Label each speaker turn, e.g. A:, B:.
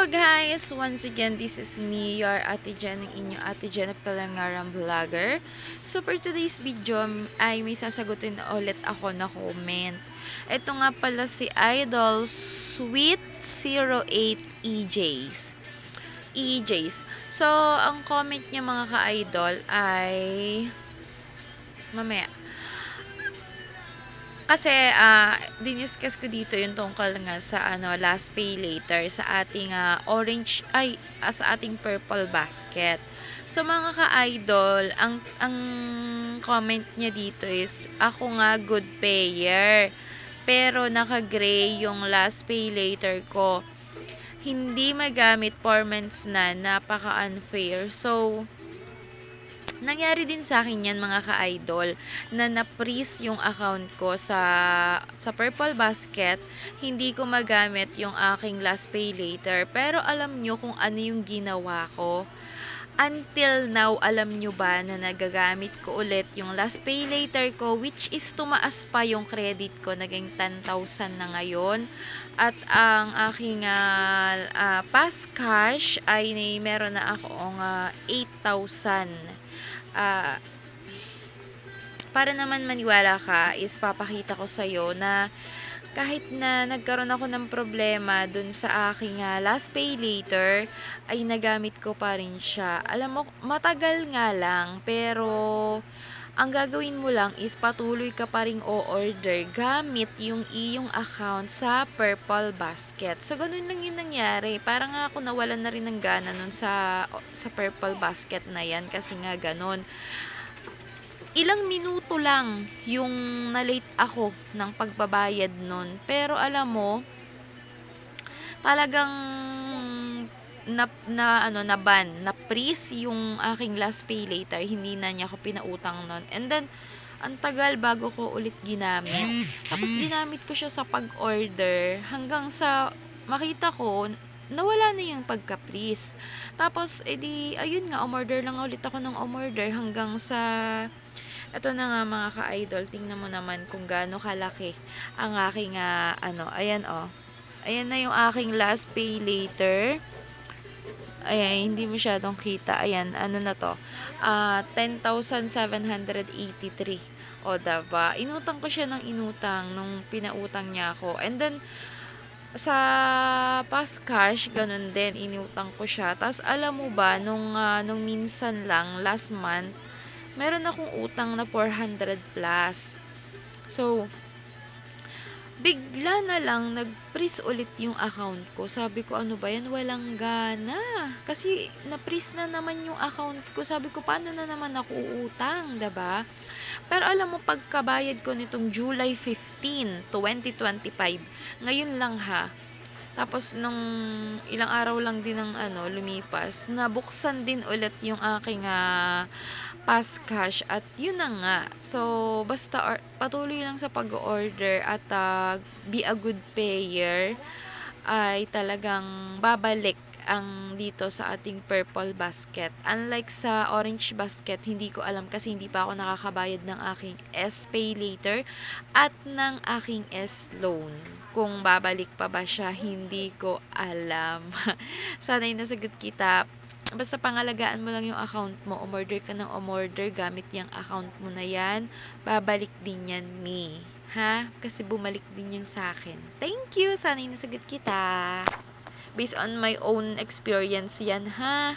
A: Hello guys! Once again, this is me, your Ate Jen, ang inyong Ate Jen Palangaram Vlogger. So for today's video ay may sasagutin na ulit ako na comment. Ito nga pala si Idol Sweet 08 EJs. EJs. So, ang comment niya mga ka-idol ay mamaya. Kasi, ah, diniscuss ko dito yung tungkol nga sa ano, last pay later sa ating ah, orange, ay, ah, sa ating purple basket. So, mga ka-idol, ang, ang comment niya dito is, ako nga good payer. Pero naka-gray yung last pay later ko. Hindi magamit 4 months na, napaka-unfair. So, nangyari din sa akin yan mga ka-idol na na-freeze yung account ko sa sa Purple Basket. Hindi ko magamit yung aking last pay later. Pero alam nyo kung ano yung ginawa ko until now alam nyo ba na nagagamit ko ulit yung last pay later ko which is tumaas pa yung credit ko naging 10,000 na ngayon. At ang aking ah, ah, past cash ay meron na akong ah, 8,000 ah, para naman maniwala ka is papakita ko sa'yo na kahit na nagkaroon ako ng problema dun sa aking ah, last pay later, ay nagamit ko pa rin siya. Alam mo, matagal nga lang, pero ang gagawin mo lang is patuloy ka pa rin o-order gamit yung iyong account sa Purple Basket. So, ganun lang yung nangyari. Parang nga ako nawalan na rin ng gana nun sa, sa Purple Basket na yan kasi nga ganun ilang minuto lang yung na-late ako ng pagbabayad nun. Pero alam mo, talagang na, na ano na ban na freeze yung aking last pay later. Hindi na niya ako pinautang nun. And then ang tagal bago ko ulit ginamit. Tapos ginamit ko siya sa pag-order hanggang sa makita ko nawala na yung pagka-freeze tapos edi ayun nga umorder lang ulit ako ng umorder hanggang sa eto na nga mga ka-idol, tingnan mo naman kung gaano kalaki ang aking ah, ano, ayan oh. Ayan na yung aking last pay later. Ayan, hindi masyadong kita. Ayan, ano na to? Ah, 10,783. O, diba? Inutang ko siya ng inutang nung pinautang niya ako. And then, sa past cash, ganun din, inutang ko siya. Tapos, alam mo ba, nung, ah, nung minsan lang, last month, meron akong utang na 400 plus. So, bigla na lang nag-freeze ulit yung account ko. Sabi ko, ano ba yan? Walang gana. Kasi na-freeze na naman yung account ko. Sabi ko, paano na naman ako utang, 'di ba? Pero alam mo, pagkabayad ko nitong July 15, 2025, ngayon lang ha, tapos nung ilang araw lang din ng ano, lumipas, nabuksan din ulit yung aking ah, past cash at yun na nga. So, basta or- patuloy lang sa pag-order at ah, be a good payer ay talagang babalik ang dito sa ating purple basket. Unlike sa orange basket, hindi ko alam kasi hindi pa ako nakakabayad ng aking S-Pay later at ng aking S-Loan. Kung babalik pa ba siya, hindi ko alam. Sana ay nasagot kita. Basta pangalagaan mo lang yung account mo. Umorder ka ng umorder gamit yung account mo na yan. Babalik din yan, me. Ha? Kasi bumalik din yung sa akin. Thank you! Sana ay nasagot kita. Based on my own experience yan, ha?